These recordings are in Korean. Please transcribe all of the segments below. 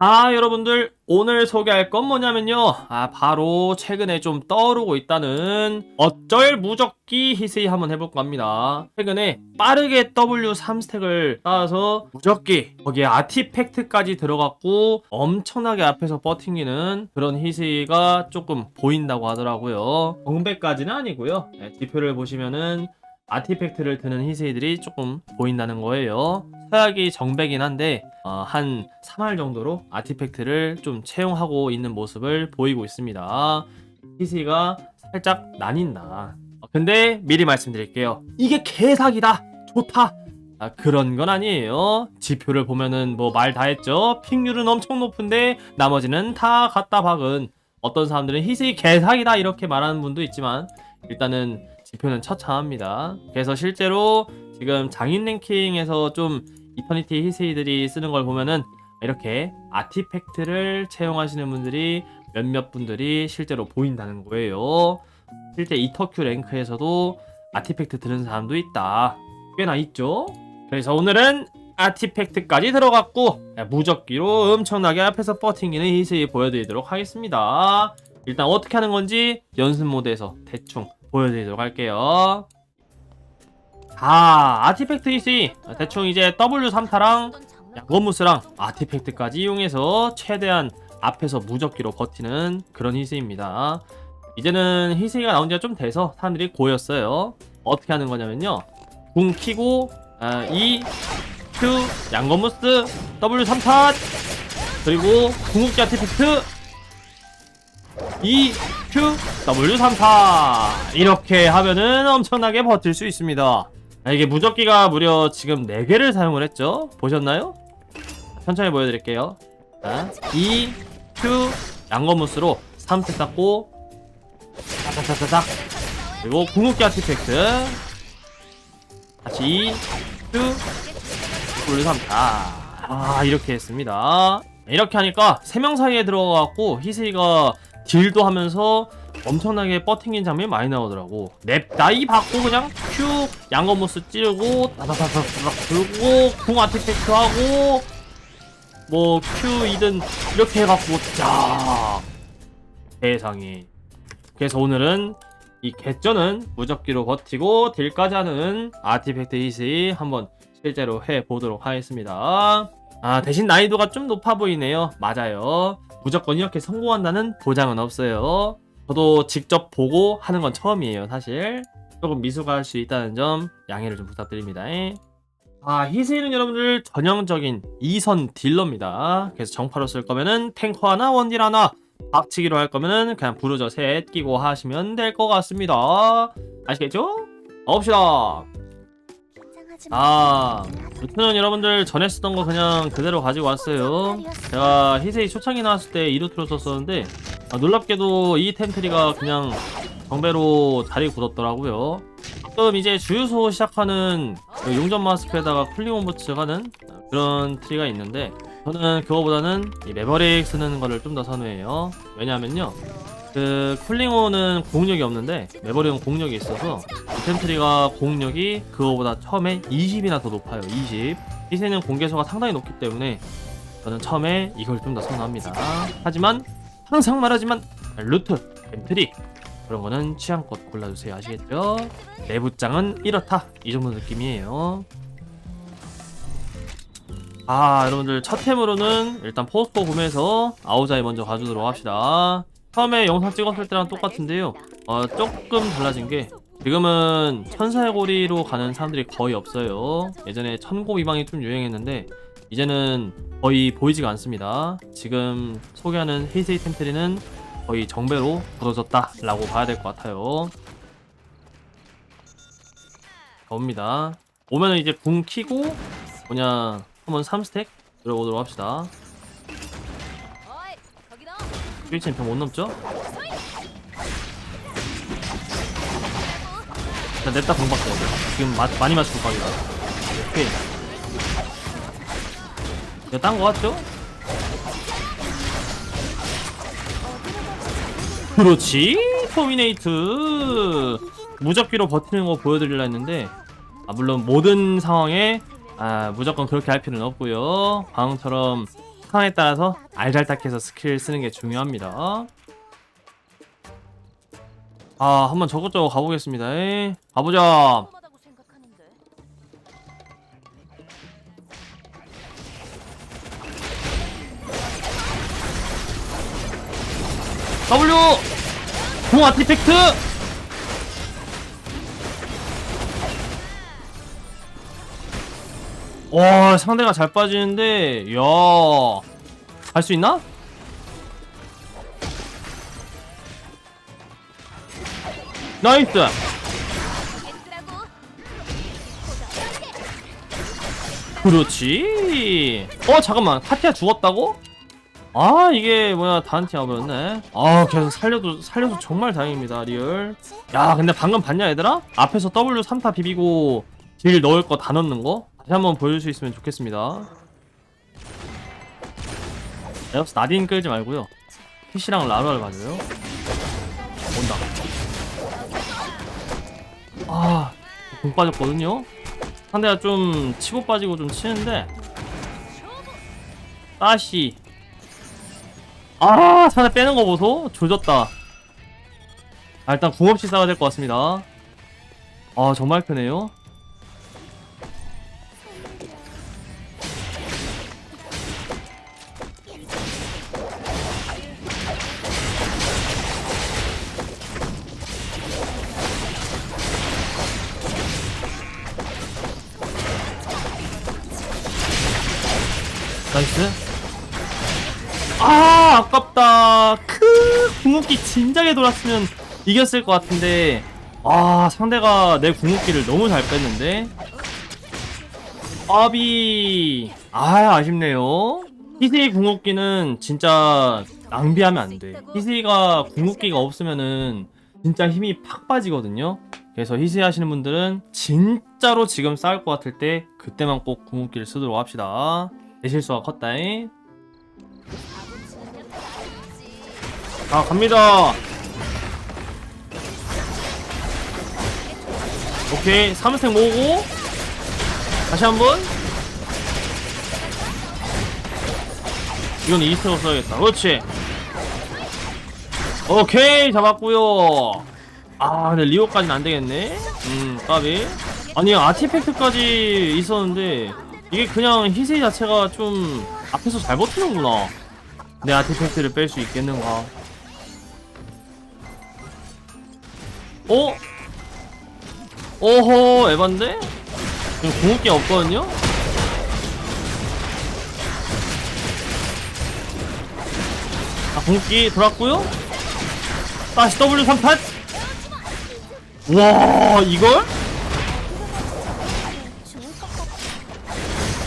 아, 여러분들, 오늘 소개할 건 뭐냐면요. 아, 바로 최근에 좀 떠오르고 있다는 어쩔 무적기 히스이 한번 해볼까 합니다. 최근에 빠르게 W3 스택을 쌓아서 무적기, 거기에 아티팩트까지 들어갔고 엄청나게 앞에서 버팅기는 그런 히스이가 조금 보인다고 하더라고요. 공배까지는 아니고요. 네, 지표를 보시면은 아티팩트를 드는 히스이들이 조금 보인다는 거예요. 서약이 정배긴 한데 어, 한 3할 정도로 아티팩트를 좀 채용하고 있는 모습을 보이고 있습니다. 히스이가 살짝 나뉜다. 어, 근데 미리 말씀드릴게요. 이게 개사기다. 좋다. 아, 그런 건 아니에요. 지표를 보면은 뭐 말 다 했죠. 픽률은 엄청 높은데 나머지는 다 갖다 박은 어떤 사람들은 히스이 개사기다 이렇게 말하는 분도 있지만 일단은 지표는 처참합니다. 그래서 실제로 지금 장인 랭킹에서 좀 이터니티 히스이들이 쓰는 걸 보면은 이렇게 아티팩트를 채용하시는 분들이 몇몇 분들이 실제로 보인다는 거예요. 실제 이터큐 랭크에서도 아티팩트 드는 사람도 있다. 꽤나 있죠? 그래서 오늘은 아티팩트까지 들어갔고 무적기로 엄청나게 앞에서 버팅기는 히스이 보여드리도록 하겠습니다. 일단 어떻게 하는 건지 연습 모드에서 대충 보여드리도록 할게요. 자, 아티팩트 히스이 대충 이제 W3타랑 양건무스랑 아티팩트까지 이용해서 최대한 앞에서 무적기로 버티는 그런 히스입니다. 이제는 히스이가 나온 지가 좀 돼서 사람들이 고였어요. 어떻게 하는 거냐면요. 궁 키고 아, E, Q, 양건무스, W3탓 그리고 궁극기 아티팩트 E, Q, W34 이렇게 하면은 엄청나게 버틸 수 있습니다. 아, 이게 무적기가 무려 지금 4개를 사용을 했죠? 보셨나요? 천천히 보여드릴게요. 자, E, Q, 양거무스로 3트 쌓고 그리고 궁극기 아티팩트 다시 E, Q, W34 아 이렇게 했습니다. 이렇게 하니까 3명 사이에 들어가갖고 히스이가 딜도 하면서 엄청나게 버팅긴 장면이 많이 나오더라고. 냅다이 받고 그냥 큐 양거무스 찌르고 다다다다닥 들고 궁 아티팩트 하고 뭐 큐 이든 이렇게 해갖고 쫙 세상에. 그래서 오늘은 이 개쩌는 무적기로 버티고 딜까지 하는 아티팩트 히스이 한번 실제로 해보도록 하겠습니다. 아 대신 난이도가 좀 높아 보이네요. 맞아요. 무조건 이렇게 성공한다는 보장은 없어요. 저도 직접 보고 하는 건 처음이에요, 사실. 조금 미수가 할수 있다는 점 양해를 좀 부탁드립니다. 아, 히스이는 여러분들 전형적인 2선 딜러입니다. 그래서 정파로 쓸 거면은 탱커 하나, 원딜 하나, 박치기로 할 거면은 그냥 부르저 셋 끼고 하시면 될 것 같습니다. 아시겠죠? 가봅시다. 아, 루트는 여러분들 전에 쓰던 거 그냥 그대로 가지고 왔어요. 제가 히세이 초창기 나왔을 때 이루트로 썼었는데 아, 놀랍게도 이 템트리가 그냥 정배로 자리 굳었더라고요. 가끔 이제 주유소 시작하는 그 용전 마스크에다가 쿨링 온버츠 하는 그런 트리가 있는데 저는 그거보다는 이 매버릭 쓰는 거를 좀 더 선호해요. 왜냐하면요. 그 쿨링온은 공력이 없는데 매버릭은 공력이 있어서 이템트리가 공력이 그거보다 처음에 20이나 더 높아요 20 희세는 공개수가 상당히 높기 때문에 저는 처음에 이걸 좀 더 선호합니다. 하지만 항상 말하지만 루트, 템트리 그런 거는 취향껏 골라주세요. 아시겠죠? 내부장은 이렇다. 이 정도 느낌이에요. 아 여러분들 첫 템으로는 일단 포스코 구매해서 아우자이 먼저 가주도록 합시다 처음에 영상 찍었을 때랑 똑같은데요 어, 조금 달라진 게 지금은 천사의 고리로 가는 사람들이 거의 없어요. 예전에 천고 비방이 좀 유행했는데 이제는 거의 보이지가 않습니다. 지금 소개하는 헤이세이 템트리는 거의 정배로 부러졌다 라고 봐야 될 것 같아요. 옵니다. 오면은 이제 궁 키고 뭐냐 한번 3스택 들어보도록 합시다. 스위치 못 넘죠? 자, 냅다 방 박자. 지금 마, 많이 맞출 각이다. 오케이. 이거 딴거 같죠? 그렇지! 터미네이트! 무적기로 버티는 거 보여드리려 했는데, 아, 물론 모든 상황에, 아, 무조건 그렇게 할 필요는 없고요 방금처럼 상황에 따라서 알잘딱해서 스킬 쓰는 게 중요합니다. 아, 한번 저것저것 가보겠습니다. 에. 가보자. W! 공 아티팩트! 와, 상대가 잘 빠지는데, 야. 갈 수 있나? 나이스! 그렇지. 어, 잠깐만. 카티아 죽었다고? 아, 이게 뭐야, 다한티아 버렸네. 아, 계속 살려도, 살려도 정말 다행입니다, 리얼. 야, 근데 방금 봤냐, 얘들아? 앞에서 W 3타 비비고 딜 넣을 거 다 넣는 거? 다시 한번 보여줄 수 있으면 좋겠습니다. 내가 나딘 끌지 말고요. 피시랑 라루알 가져요. 온다. 아, 공 빠졌거든요? 상대가 좀 치고 빠지고 좀 치는데 따시 아 상대 빼는 거 보소 조졌다 아 일단 궁 없이 싸워야 될 것 같습니다 아 정말 크네요 나이스. 아 아깝다. 크 궁극기 진작에 돌았으면 이겼을 것 같은데. 아 상대가 내 궁극기를 너무 잘 뺐는데. 아비. 아 아쉽네요. 히세이 궁극기는 진짜 낭비하면 안돼. 히세이가 궁극기가 없으면은 진짜 힘이 팍 빠지거든요. 그래서 희세 하시는 분들은 진짜로 지금 싸울 것 같을 때 그때만 꼭 궁극기를 쓰도록 합시다 내 실수가 컸다잉. 자 갑니다. 오케이 3스택 모으고. 다시 한번. 이건 2스택으로 써야겠다. 그렇지. 오케이 잡았고요. 아 근데 리오까지는 안되겠네. 음 까비. 아니 아티팩트까지 있었는데 이게 그냥 희세 자체가 좀 앞에서 잘 버티는구나 내 아티팩트를 뺄 수 있겠는가 어? 오호 에반데? 지금 궁극기 없거든요? 아 궁극기 돌았고요 다시 W 3판 와 이걸?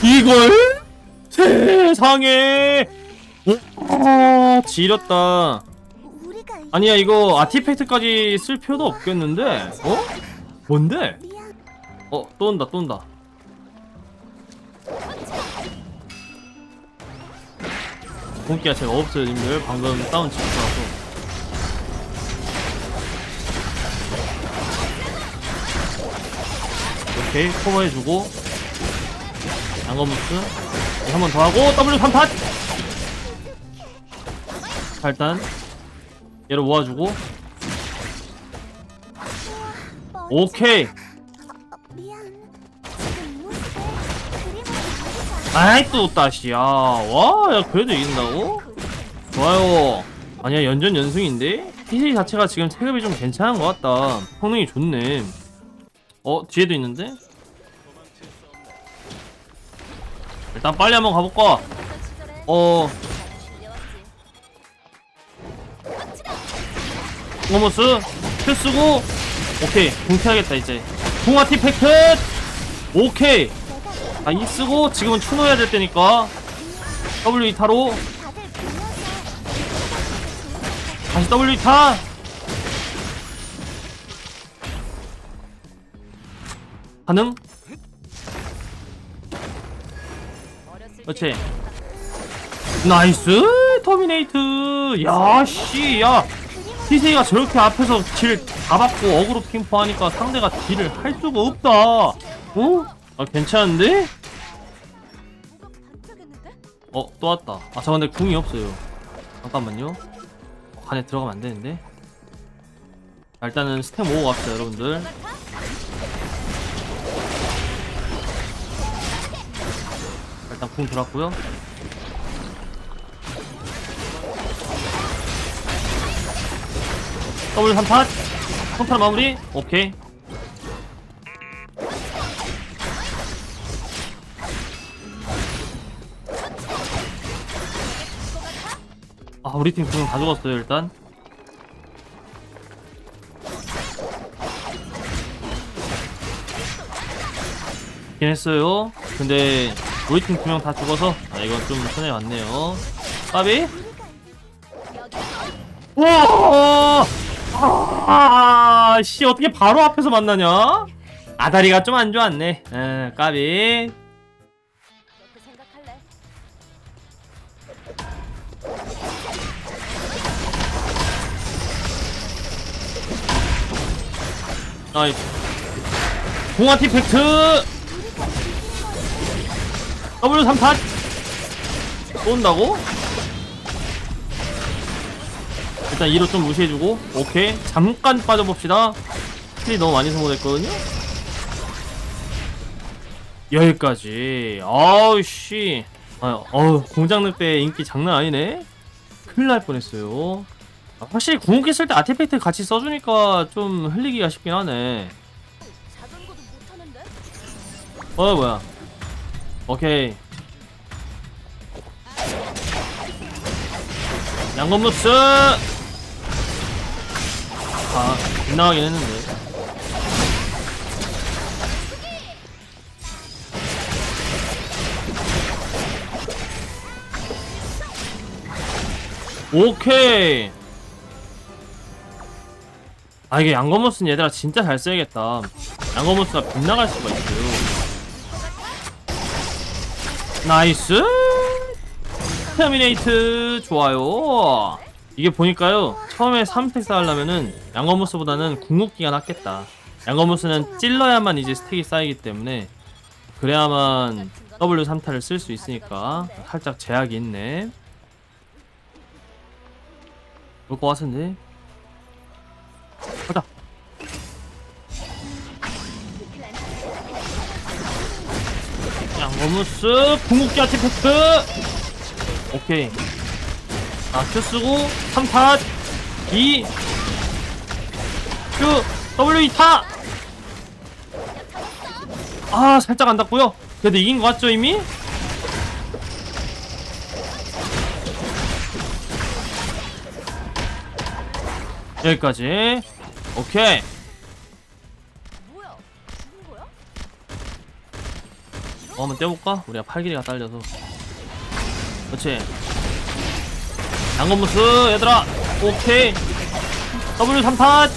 이걸? 세상에. 와 지렸다. 우리가 아니야 이거 아티팩트까지 쓸 필요도 없겠는데? 어? 뭔데? 어 또 온다 또 온다. 공기가 제가 없어요 님들. 방금 다운 치고 나서 오케이 커버해주고 양거무스 한 번 더 하고 W 3팟 자 일단 얘를 모아주고 오케이. 아이 또 다시야 와야 그래도 이긴다고? 좋아요 아니야 연전 연승인데? 희세 자체가 지금 체급이 좀 괜찮은 것 같다 성능이 좋네 어 뒤에도 있는데? 일단 빨리 한번 가볼까? 어. 오모스 표 쓰고 오케이 공태하겠다 이제. 동아티 팩트 오케이. 아이 쓰고 지금은 추노 해야 될 때니까. W 2타로. 다들 불러서 다시 W 2타. 가능? 그렇지 때 나이스 터미네이트 야씨 야 희세이가 저렇게 앞에서 딜다 받고 어그로 핑퐁 하니까 상대가 딜을 할 수가 없다 어? 아 괜찮은데? 어, 또 왔다. 아, 저 근데 궁이 없어요. 잠깐만요. 어, 간에 들어가면 안 되는데. 자, 일단은 스텝 모으고 갑시다, 여러분들. 궁 들어왔고요. 더블 3팟. 성탄 마무리. 오케이. 아 우리 팀궁다 죽었어요 일단 긴 했어요 근데 우리 팀 두 명 다 죽어서 아 이건 좀 손해 왔네요. 까비? 우와! 아씨 어떻게 바로 앞에서 만나냐? 아다리가 좀 안 좋았네. 에 까비? 아이 공화티 팩트 W 3팟 쏜다고? 일단 2로 좀 무시해주고 오케이. 잠깐 빠져봅시다. 킬이 너무 많이 소모됐거든요? 여기까지. 아우씨. 아, 어우 공장 늑대 인기 장난 아니네. 큰일 날 뻔했어요. 아, 확실히 궁극기 쓸 때 아티팩트 같이 써주니까 좀 흘리기가 쉽긴 하네? 어 뭐야 오케이. 양건무스! 아 빗나가긴 했는데. 오케이. 아 이게 양건무스는 얘들아 진짜 잘 써야겠다. 양건무스가 빗나갈 수가 있어요 나이스. 터미네이트 좋아요. 이게 보니까요 처음에 3스택 쌓으려면은 양거무스보다는 궁극기가 낫겠다. 양거무스는 찔러야만 이제 스택이 쌓이기 때문에 그래야만 W 3타를 쓸 수 있으니까 살짝 제약이 있네. 올 것 같은데? 가자 양거무스 궁극기 아티팩트 오케이. 아, 큐 쓰고 3타 2 Q W 2타. 아 살짝 안 닿고요. 그래도 이긴 것 같죠 이미? 여기까지. 오케이 어, 한번 떼볼까? 우리가 팔길이가 딸려서. 그렇지. 양건무스 얘들아. 오케이. W 3팟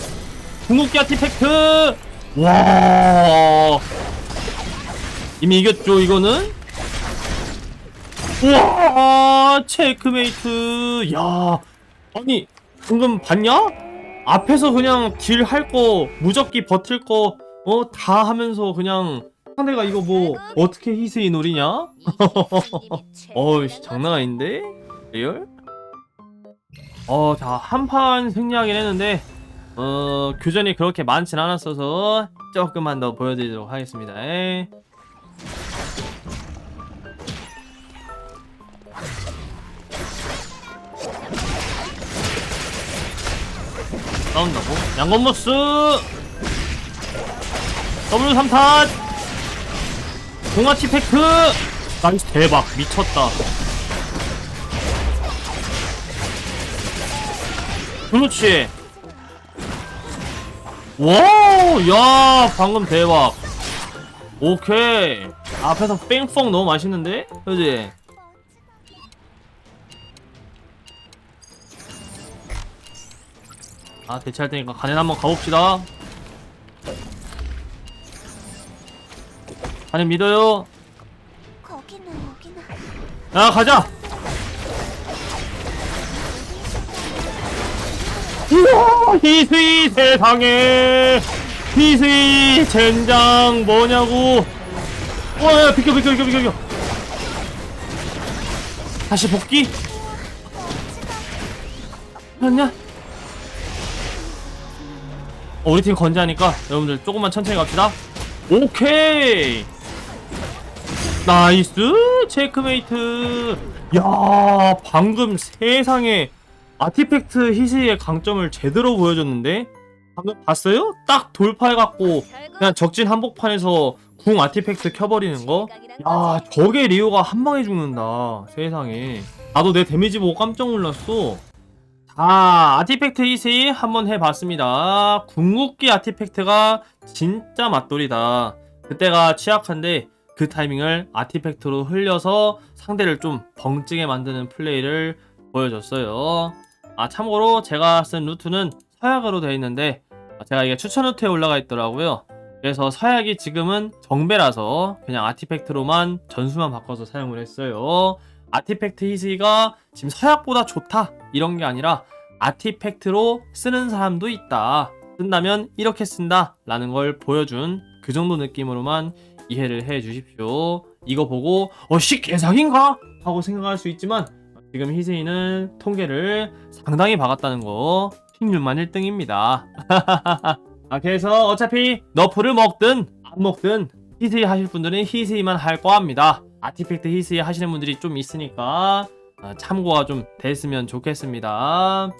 궁극기 아티팩트. 와. 이미 이겼죠 이거는? 우와 체크메이트. 야. 아니 방금 봤냐? 앞에서 그냥 딜 할 거 무적기 버틸 거 어 다 하면서 그냥 상대가 이거 뭐 어떻게 희세이 노리냐? 어이씨 장난 아닌데? 리얼? 어, 자, 한 판 승리하긴 했는데, 어, 교전이 그렇게 많진 않았어서, 조금만 더 보여드리도록 하겠습니다. 에이. 싸운다고? 양건모스! W 3탓! 동아치 팩트! 나이스 대박. 미쳤다. 그렇지. 와우! 야 방금 대박. 오케이. 앞에서 뺑펑 너무 맛있는데? 그지? 아 대체할 테니까 간에 한번 가봅시다 간에 믿어요? 거기는 여기나. 야 가자! 우와 희수이 세상에! 희수이 젠장 뭐냐고! 와야 비켜 비켜 비켜 비켜 비켜. 다시 복귀? 아니야 어, 우리 팀 건재하니까 여러분들 조금만 천천히 갑시다. 오케이 나이스 체크메이트 야 방금 세상에 아티팩트 히스의 강점을 제대로 보여줬는데 방금 봤어요? 딱 돌파해갖고 그냥 적진 한복판에서 궁 아티팩트 켜버리는 거 야, 저게 리오가 한 방에 죽는다. 세상에. 나도 내 데미지 보고 깜짝 놀랐어. 자, 아티팩트 이세 한번 해봤습니다. 궁극기 아티팩트가 진짜 맛돌이다. 그때가 취약한데 그 타이밍을 아티팩트로 흘려서 상대를 좀 벙찌게 만드는 플레이를 보여줬어요. 아, 참고로 제가 쓴 루트는 서약으로 되어 있는데 제가 이게 추천 루트에 올라가 있더라고요. 그래서 서약이 지금은 정배라서 그냥 아티팩트로만 전수만 바꿔서 사용을 했어요. 아티팩트 희스가 지금 서약보다 좋다 이런 게 아니라 아티팩트로 쓰는 사람도 있다. 쓴다면 이렇게 쓴다 라는 걸 보여준 그 정도 느낌으로만 이해를 해 주십시오. 이거 보고 어씨 개사기인가? 하고 생각할 수 있지만 지금 희세이는 통계를 상당히 박았다는 거 핑률만 1등입니다. 아, 그래서 어차피 너프를 먹든 안 먹든 히스이 하실 분들은 히스이만 할 거합니다. 아티팩트 히스이 하시는 분들이 좀 있으니까 아, 참고가 좀 됐으면 좋겠습니다.